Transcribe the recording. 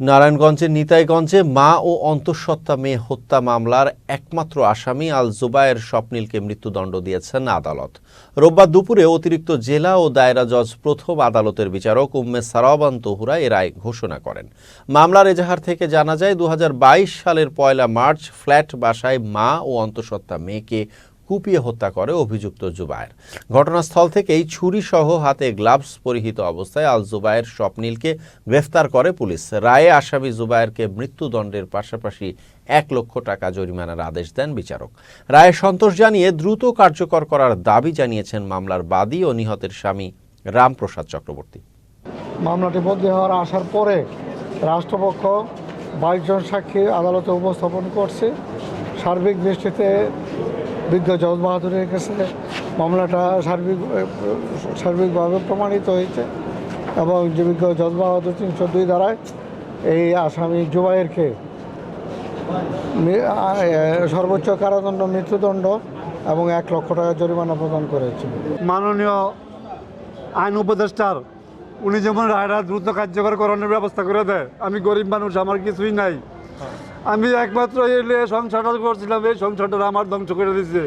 নারায়ণগঞ্জের নিতাইগঞ্জে মা ও অন্তঃসত্ত্বা মেয়ে হত্যা মামলার একমাত্র আসামি আল জুবায়ের স্বপ্নিলকে মৃত্যুদণ্ড দিয়েছেন আদালত। রোববার দুপুরে অতিরিক্ত জেলা ও দায়রা জজ প্রথম আদালতের বিচারক উম্মে সারাবান তহুরা এ রায় ঘোষণা করেন। মামলার এজাহার থেকে জানা যায় দু হাজার বাইশ সালের পয়লা মার্চ ফ্ল্যাট বাসায় মা ও অন্তঃসত্ত্বা মেয়েকে কুপিয়ে হত্যা করে অভিযুক্ত জুবায়ের। ঘটনাস্থল থেকেই ছুরিসহ হাতে গ্লাভস পরিহিত অবস্থায় আল জুবায়ের স্বপ্নিলকে গ্রেফতার করে পুলিশ। রায়ে আসামি জুবায়েরকে মৃত্যুদণ্ডের পাশাপাশি এক লক্ষ টাকা জরিমানার আদেশ দেন বিচারক। রায়ে সন্তোষ জানিয়ে দ্রুত কার্যকর করার দাবি জানিয়েছেন মামলার বাদী ও নিহতের স্বামী রামপ্রসাদ চক্রবর্তী। মামলাটি বদলি হওয়ার আসার পরে রাষ্ট্রপক্ষ বাইশ জন সাক্ষী আদালতে উপস্থাপন করছে। সার্বিক দৃষ্টিতে বিজ্ঞ জজ বাহাদুরের কাছে মামলাটা সার্বিক সার্বিকভাবে প্রমাণিত হয়েছে এবং যে বিজ্ঞ জজ বাহাদুর তিনশো দুই দ্বারায় এই আসামি জুবাইরকে সর্বোচ্চ কারাদণ্ড, মৃত্যুদণ্ড এবং এক লক্ষ টাকা জরিমানা প্রদান করেছে। মাননীয় আইন উপদেষ্টার, উনি যেমন রায়রা দ্রুত কার্যকর ব্যবস্থা করে দেয়, আমি গরিব মানুষ, আমার কিছুই নাই। আমি একমাত্র এলে সংসারটা করছিলাম এই সংসারটা আমার ধ্বংস করে দিচ্ছে